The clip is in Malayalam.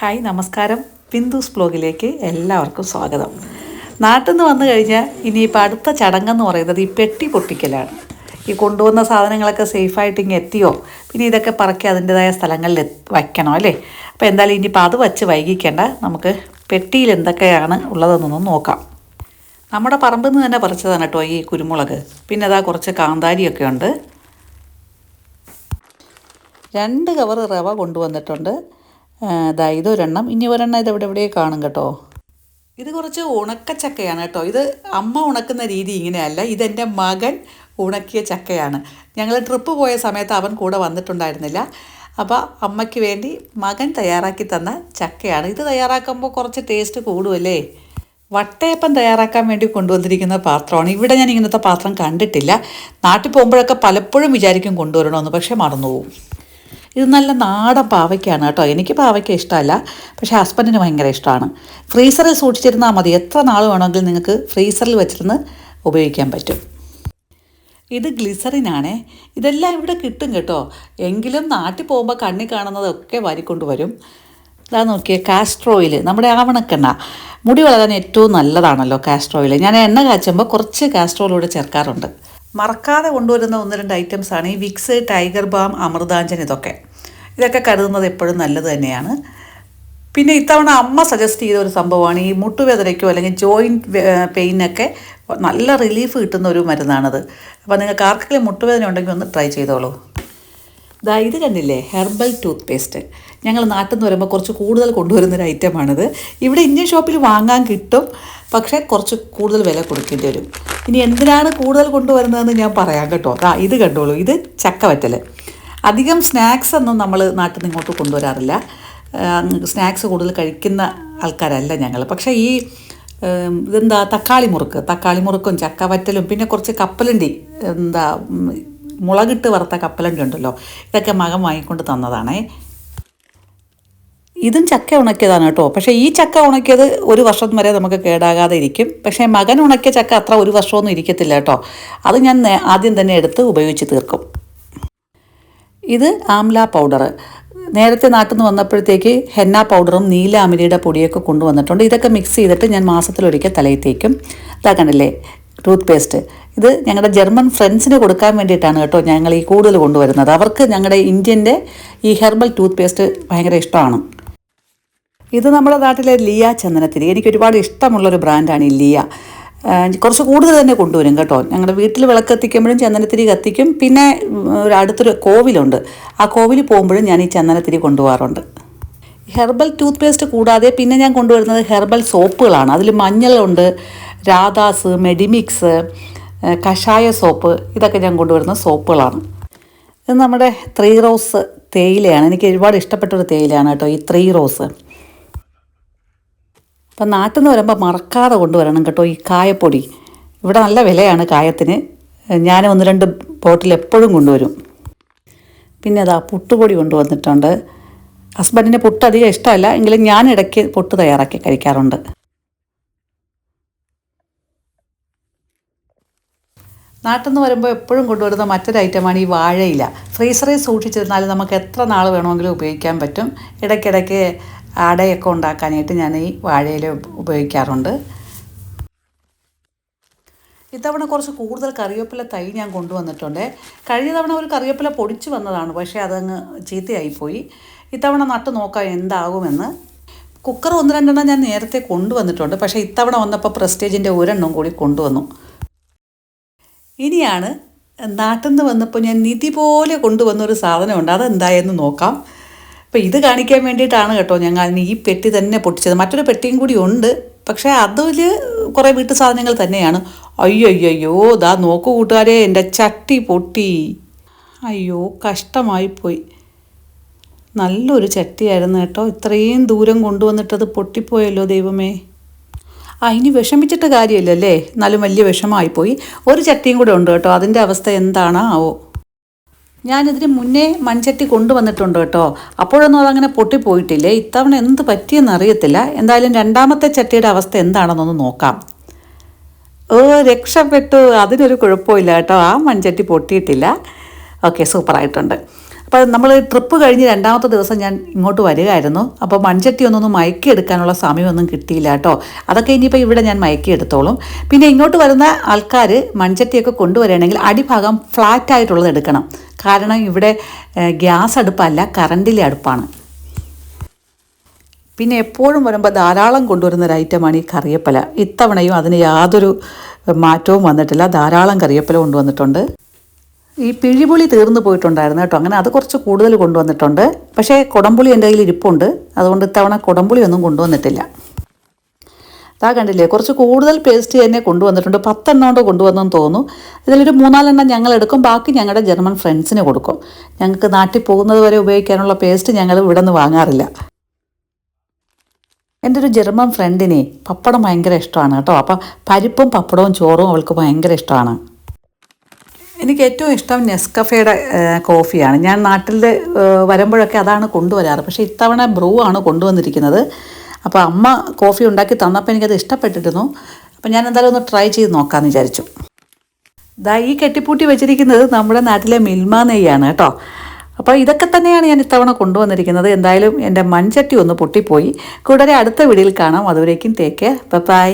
ഹായ് നമസ്കാരം. ബിന്ദുസ് ബ്ലോഗിലേക്ക് എല്ലാവർക്കും സ്വാഗതം. നാട്ടിൽ നിന്ന് വന്നു കഴിഞ്ഞാൽ ഇനിയിപ്പോൾ അടുത്ത ചടങ്ങെന്ന് പറയുന്നത് ഈ പെട്ടി പൊട്ടിക്കലാണ്. ഈ കൊണ്ടുവന്ന സാധനങ്ങളൊക്കെ സേഫായിട്ട് ഇങ്ങനെ എത്തിയോ? പിന്നെ ഇതൊക്കെ പറക്കി അതിന്റെതായ സ്ഥലങ്ങളിൽ വയ്ക്കണോ അല്ലേ? അപ്പോൾ എന്തായാലും ഇനിയിപ്പോൾ അത് വച്ച് വൈകിക്കേണ്ട. നമുക്ക് പെട്ടിയിൽ എന്തൊക്കെയാണ് ഉള്ളതെന്നൊന്ന് നോക്കാം. നമ്മുടെ പറമ്പിൽ നിന്ന് തന്നെ പറിച്ചതാണ് കേട്ടോ ഈ കുരുമുളക്. പിന്നെ അതാ കുറച്ച് കാന്താരിയൊക്കെ ഉണ്ട്. രണ്ട് കവർ റവ കൊണ്ടുവന്നിട്ടുണ്ട്. ആ, ദാ ഇതൊരെണ്ണം. ഇനി ഒരെണ്ണം ഇത് എവിടെ എവിടെ കാണും കേട്ടോ. ഇത് കുറച്ച് ഉണക്ക ചക്കയാണ് കേട്ടോ. ഇത് അമ്മ ഉണക്കുന്ന രീതി ഇങ്ങനെയല്ല. ഇതെന്റെ മകൻ ഉണക്കിയ ചക്കയാണ്. ഞങ്ങൾ ട്രിപ്പ് പോയ സമയത്ത് അവൻ കൂടെ വന്നിട്ടുണ്ടായിരുന്നില്ല. അപ്പോൾ അമ്മയ്ക്ക് വേണ്ടി മകൻ തയ്യാറാക്കി തന്ന ചക്കയാണ്. ഇത് തയ്യാറാക്കുമ്പോൾ കുറച്ച് ടേസ്റ്റ് കൂടുമല്ലേ വട്ടയപ്പം തയ്യാറാക്കാൻ വേണ്ടി കൊണ്ടുവന്നിരിക്കുന്ന പാത്രമാണ്. ഇവിടെ ഞാൻ ഇങ്ങനത്തെ പാത്രം കണ്ടിട്ടില്ല. നാട്ടിൽ പോകുമ്പോഴൊക്കെ പലപ്പോഴും വിചാരിക്കും കൊണ്ടുവരണമെന്ന് പക്ഷേ മറന്നുപോകും. ഇത് നല്ല നാടൻ പാവയ്ക്കാണ് കേട്ടോ. എനിക്ക് പാവയ്ക്ക ഇഷ്ടമല്ല. പക്ഷേ ഹസ്ബൻഡിന് ഭയങ്കര ഇഷ്ടമാണ്. ഫ്രീസറിൽ സൂക്ഷിച്ചിരുന്നാൽ മതി. എത്ര നാൾ വേണമെങ്കിലും നിങ്ങൾക്ക് ഫ്രീസറിൽ വെച്ചിരുന്ന് ഉപയോഗിക്കാൻ പറ്റും. ഇത് ഗ്ലിസറിനാണേ ഇതെല്ലാം ഇവിടെ കിട്ടും കേട്ടോ. എങ്കിലും നാട്ടിൽ പോകുമ്പോൾ കണ്ണി കാണുന്നതൊക്കെ വാരിക്കൊണ്ട് വരും. ഇതാ നോക്കിയേ കാസ്ട്രോ ഓയിൽ നമ്മുടെ ആവണക്കെണ്ണ. മുടി വളരാൻ ഏറ്റവും നല്ലതാണല്ലോ കാസ്ട്രോ ഓയിൽ ഞാൻ എണ്ണ കാച്ചുമ്പോൾ കുറച്ച് കാസ്ട്രോയിലൂടെ ചേർക്കാറുണ്ട്. മറക്കാതെ കൊണ്ടുവരുന്ന ഒന്ന് രണ്ട് ഐറ്റംസാണ് ഈ വിക്സ് ടൈഗർ ബാം അമൃതാഞ്ജൻ ഇതൊക്കെ. ഇതൊക്കെ കരുതുന്നത് എപ്പോഴും നല്ലത് തന്നെയാണ്. പിന്നെ ഇത്തവണ അമ്മ സജസ്റ്റ് ചെയ്ത ഒരു സംഭവമാണ് ഈ മുട്ടുവേദനയ്ക്കോ അല്ലെങ്കിൽ ജോയിന്റ് പെയിനൊക്കെ നല്ല റിലീഫ് കിട്ടുന്ന ഒരു മരുന്നാണത്. അപ്പോൾ നിങ്ങൾക്ക് ആർക്കെങ്കിലും മുട്ടുവേദന ഉണ്ടെങ്കിൽ ഒന്ന് ട്രൈ ചെയ്തോളൂ. ദാ ഇത് കണ്ടില്ലേ? ഹെർബൽ ടൂത്ത് പേസ്റ്റ് ഞങ്ങൾ നാട്ടിൽ നിന്ന് വരുമ്പോൾ കുറച്ച് കൂടുതൽ കൊണ്ടുവരുന്നൊരു ഐറ്റമാണിത്. ഇവിടെ ഇന്ത്യൻ ഷോപ്പിൽ വാങ്ങാൻ കിട്ടും പക്ഷേ കുറച്ച് കൂടുതൽ വില കൊടുക്കേണ്ടി വരും. ഇനി എന്തിനാണ് കൂടുതൽ കൊണ്ടുവരുന്നതെന്ന് ഞാൻ പറയാം കേട്ടോ. ആ ഇത് കണ്ടോളൂ. ഇത് ചക്കവറ്റൽ അധികം സ്നാക്സ് ഒന്നും നമ്മൾ നാട്ടിൽ നിന്ന് ഇങ്ങോട്ട് കൊണ്ടുവരാറില്ല. സ്നാക്സ് കൂടുതൽ കഴിക്കുന്ന ആൾക്കാരല്ല ഞങ്ങൾ പക്ഷേ ഈ ഇതെന്താ? തക്കാളി മുറുക്ക്. തക്കാളി മുറുക്കും ചക്കവറ്റലും പിന്നെ കുറച്ച് കപ്പലണ്ടി എന്താ മുളകിട്ട് വറുത്ത കപ്പലണ്ടി ഉണ്ടല്ലോ ഇതൊക്കെ മകൻ വാങ്ങിക്കൊണ്ട് തന്നതാണേ. ഇതും ചക്ക ഉണക്കിയതാണ് കേട്ടോ. പക്ഷേ ഈ ചക്ക ഉണക്കിയത് ഒരു വർഷം വരെ നമുക്ക് കേടാകാതെ ഇരിക്കും. പക്ഷേ മകൻ ഉണക്കിയ ചക്ക അത്ര ഒരു വർഷമൊന്നും ഇരിക്കത്തില്ല കേട്ടോ. അത് ഞാൻ ആദ്യം തന്നെ എടുത്ത് ഉപയോഗിച്ച് തീർക്കും. ഇത് ആംല പൗഡർ നേരത്തെ നാട്ടിൽ നിന്ന് വന്നപ്പോഴത്തേക്ക് ഹെന്ന പൗഡറും നീല അമിലിയുടെ പൊടിയൊക്കെ കൊണ്ടുവന്നിട്ടുണ്ട്. ഇതൊക്കെ മിക്സ് ചെയ്തിട്ട് ഞാൻ മാസത്തിലൊരിക്കൽ തലയിൽ തേക്കും. ഇതാ ടൂത്ത് പേസ്റ്റ് ഇത് ഞങ്ങളുടെ ജർമ്മൻ ഫ്രണ്ട്സിന് കൊടുക്കാൻ വേണ്ടിയിട്ടാണ് കേട്ടോ ഞങ്ങൾ ഈ കൂടുതൽ കൊണ്ടുവരുന്നത്. അവർക്ക് ഞങ്ങളുടെ ഇന്ത്യന്റെ ഈ ഹെർബൽ ടൂത്ത് പേസ്റ്റ് ഭയങ്കര ഇഷ്ടമാണ്. ഇത് നമ്മുടെ നാട്ടിലെ ലിയ ചന്ദനത്തിരി. എനിക്ക് ഒരുപാട് ഇഷ്ടമുള്ളൊരു ബ്രാൻഡാണ് ഈ ലിയ. കുറച്ച് കൂടുതൽ തന്നെ കൊണ്ടുവരും കേട്ടോ. ഞങ്ങളുടെ വീട്ടിൽ വിളക്ക് കത്തിക്കുമ്പോഴും ചന്ദനത്തിരി കത്തിക്കും. പിന്നെ ഒരു അടുത്തൊരു കോവിലുണ്ട്. ആ കോവിൽ പോകുമ്പോഴും ഞാൻ ഈ ചന്ദനത്തിരി കൊണ്ടുപോകാറുണ്ട്. ഹെർബൽ ടൂത്ത് പേസ്റ്റ് കൂടാതെ പിന്നെ ഞാൻ കൊണ്ടുവരുന്നത് ഹെർബൽ സോപ്പുകളാണ്. അതിൽ മഞ്ഞളുണ്ട് രാധാസ് മെഡിമിക്സ് കഷായ സോപ്പ് ഇതൊക്കെ ഞാൻ കൊണ്ടുവരുന്ന സോപ്പുകളാണ്. ഇത് നമ്മുടെ ത്രീ റോസ് തേയിലയാണ്. എനിക്ക് ഒരുപാട് ഇഷ്ടപ്പെട്ടൊരു തേയിലയാണ് കേട്ടോ ഈ ത്രീ റോസ്. അപ്പം നാട്ടിൽ നിന്ന് വരുമ്പോൾ മറക്കാതെ കൊണ്ടുവരണം കേട്ടോ ഈ കായപ്പൊടി. ഇവിടെ നല്ല വിലയാണ് കായത്തിന്. ഞാൻ ഒന്ന് രണ്ട് ബോട്ടിൽ എപ്പോഴും കൊണ്ടുവരും. പിന്നെ അതാ പുട്ടുപൊടി കൊണ്ടുവന്നിട്ടുണ്ട്. ഹസ്ബൻഡിന് പുട്ട് അധികം ഇഷ്ടമല്ല. എങ്കിലും ഞാൻ ഇടയ്ക്ക് പുട്ട് തയ്യാറാക്കി കഴിക്കാറുണ്ട്. നാട്ടിൽ നിന്ന് വരുമ്പോൾ എപ്പോഴും കൊണ്ടുവരുന്ന മറ്റൊരു ഐറ്റമാണ് ഈ വാഴയില. ഫ്രീസറിൽ സൂക്ഷിച്ചിരുന്നാൽ നമുക്ക് എത്ര നാൾ വേണമെങ്കിലും ഉപയോഗിക്കാൻ പറ്റും. ഇടയ്ക്കിടയ്ക്ക് അടയൊക്കെ ഉണ്ടാക്കാനായിട്ട് ഞാൻ ഈ വാഴയില ഉപയോഗിക്കാറുണ്ട്. ഇത്തവണ കുറച്ച് കൂടുതൽ കറിവേപ്പില തൈ ഞാൻ കൊണ്ടുവന്നിട്ടുണ്ട്. കഴിഞ്ഞ തവണ ഒരു കറിവേപ്പില പൊടിച്ചു വന്നതാണ് പക്ഷേ അതങ്ങ് ചീത്തയായിപ്പോയി. ഇത്തവണ നട്ട് നോക്കാം എന്താകുമെന്ന്. കുക്കർ ഒന്ന് രണ്ടെണ്ണം ഞാൻ നേരത്തെ കൊണ്ടുവന്നിട്ടുണ്ട് പക്ഷേ ഇത്തവണ വന്നപ്പോൾ പ്രസ്റ്റേജിന്റെ ഒരെണ്ണം കൂടി കൊണ്ടുവന്നു. ഇനിയാണ് നാട്ടിൽ നിന്ന് വന്നപ്പോൾ ഞാൻ നിധി പോലെ കൊണ്ടുവന്നൊരു സാധനമുണ്ട്. അതെന്തായെന്ന് നോക്കാം. അപ്പോൾ ഇത് കാണിക്കാൻ വേണ്ടിയിട്ടാണ് കേട്ടോ ഞങ്ങൾ ഈ പെട്ടി തന്നെ പൊട്ടിച്ചത്. മറ്റൊരു പെട്ടിയും കൂടി ഉണ്ട്. പക്ഷേ അതിൽ കുറേ വീട്ടു സാധനങ്ങൾ തന്നെയാണ്. അയ്യോ അയ്യോ അയ്യോ ദാ നോക്കൂ കൂട്ടുകാരെ എന്റെ ചട്ടി പൊട്ടി. അയ്യോ കഷ്ടമായിപ്പോയി നല്ലൊരു ചട്ടിയായിരുന്നു കേട്ടോ. ഇത്രയും ദൂരം കൊണ്ടുവന്നിട്ടത് പൊട്ടിപ്പോയല്ലോ ദൈവമേ. ആ ഇനി വിഷമിച്ചിട്ട് കാര്യമില്ലല്ലേ? എന്നാലും വലിയ വിഷമമായിപ്പോയി. ഒരു ചട്ടിയും കൂടെ ഉണ്ട് കേട്ടോ. അതിന്റെ അവസ്ഥ എന്താണ് ആവോ ഞാനിതിന് മുന്നേ മൺചട്ടി കൊണ്ടുവന്നിട്ടുണ്ട് കേട്ടോ. അപ്പോഴൊന്നും അതങ്ങനെ പൊട്ടിപ്പോയിട്ടില്ലേ? ഇത്തവണ എന്ത് പറ്റിയെന്ന് അറിയത്തില്ല. എന്തായാലും രണ്ടാമത്തെ ചട്ടിയുടെ അവസ്ഥ എന്താണെന്നൊന്ന് നോക്കാം. ഓ രക്ഷപ്പെട്ടു. അതിനൊരു കുഴപ്പമില്ല കേട്ടോ. ആ മൺചട്ടി പൊട്ടിയിട്ടില്ല. ഓക്കെ സൂപ്പറായിട്ടുണ്ട്. അപ്പോൾ നമ്മൾ ട്രിപ്പ് കഴിഞ്ഞ് രണ്ടാമത്തെ ദിവസം ഞാൻ ഇങ്ങോട്ട് വരികയായിരുന്നു. അപ്പോൾ മൺചട്ടി ഒന്നൊന്ന് മയക്കി എടുക്കാനുള്ള സമയമൊന്നും കിട്ടിയില്ല കേട്ടോ. അതൊക്കെ ഇനിയിപ്പോൾ ഇവിടെ ഞാൻ മയക്കി എടുത്തോളും പിന്നെ ഇങ്ങോട്ട് വരുന്ന ആൾക്കാർ മൺചട്ടിയൊക്കെ കൊണ്ടുവരികയാണെങ്കിൽ അടിഭാഗം ഫ്ലാറ്റ് ആയിട്ടുള്ളത് എടുക്കണം. കാരണം ഇവിടെ ഗ്യാസ് അടുപ്പല്ല കറണ്ടിലെ അടുപ്പാണ്. പിന്നെ എപ്പോഴും വരുമ്പോൾ ധാരാളം കൊണ്ടുവരുന്ന ഒരു ഐറ്റമാണ് ഈ കറിയപ്പല. ഇത്തവണയും അതിന് യാതൊരു മാറ്റവും വന്നിട്ടില്ല. ധാരാളം കറിയപ്പല കൊണ്ടുവന്നിട്ടുണ്ട്. ഈ പിഴിപുളി തീർന്നു പോയിട്ടുണ്ടായിരുന്നു കേട്ടോ. അങ്ങനെ അത് കുറച്ച് കൂടുതൽ കൊണ്ടുവന്നിട്ടുണ്ട്. പക്ഷേ കുടംപുളി എന്റെ കയ്യിൽ ഇരിപ്പുണ്ട്. അതുകൊണ്ട് ഇത്തവണ കുടംപുളി ഒന്നും കൊണ്ടുവന്നിട്ടില്ല. അതാ കണ്ടില്ലേ കുറച്ച് കൂടുതൽ പേസ്റ്റ് തന്നെ കൊണ്ടുവന്നിട്ടുണ്ട്. പത്തെണ്ണം കൊണ്ട് കൊണ്ടുവന്നെന്ന് തോന്നുന്നു. ഇതിലൊരു മൂന്നാലെണ്ണം ഞങ്ങൾ എടുക്കും. ബാക്കി ഞങ്ങളുടെ ജർമ്മൻ ഫ്രണ്ട്സിന് കൊടുക്കും. ഞങ്ങൾക്ക് നാട്ടിൽ പോകുന്നത് വരെ ഉപയോഗിക്കാനുള്ള പേസ്റ്റ് ഞങ്ങൾ ഇവിടെ നിന്ന് വാങ്ങാറില്ല. എന്റെ ഒരു ജർമ്മൻ ഫ്രണ്ടിനെ പപ്പടം ഭയങ്കര ഇഷ്ടമാണ് കേട്ടോ. അപ്പം പരിപ്പും പപ്പടവും ചോറും അവൾക്ക് ഭയങ്കര ഇഷ്ടമാണ്. എനിക്ക് ഏറ്റവും ഇഷ്ടം നെസ്കഫയുടെ കോഫിയാണ്. ഞാൻ നാട്ടിൽ വരുമ്പോഴൊക്കെ അതാണ് കൊണ്ടുവരാറ്. പക്ഷേ ഇത്തവണ ബ്രൂ ആണ് കൊണ്ടുവന്നിരിക്കുന്നത്. അപ്പോൾ അമ്മ കോഫി ഉണ്ടാക്കി തന്നപ്പോൾ എനിക്കത് ഇഷ്ടപ്പെട്ടിരുന്നു. അപ്പോൾ ഞാൻ എന്തായാലും ഒന്ന് ട്രൈ ചെയ്ത് നോക്കാമെന്ന് വിചാരിച്ചു. ദാ ഈ കെട്ടിപ്പൂട്ടി വെച്ചിരിക്കുന്നത് നമ്മുടെ നാട്ടിലെ മിൽമ നെയ്യാണ് കേട്ടോ. അപ്പോൾ ഇതൊക്കെ തന്നെയാണ് ഞാൻ ഇത്തവണ കൊണ്ടുവന്നിരിക്കുന്നത്. എന്തായാലും എന്റെ മൺചട്ടി ഒന്ന് പൊട്ടിപ്പോയി. കൂടുതൽ അടുത്ത വീഡിയോയിൽ കാണാം. അതുവരേക്കും തേക്ക് ബൈ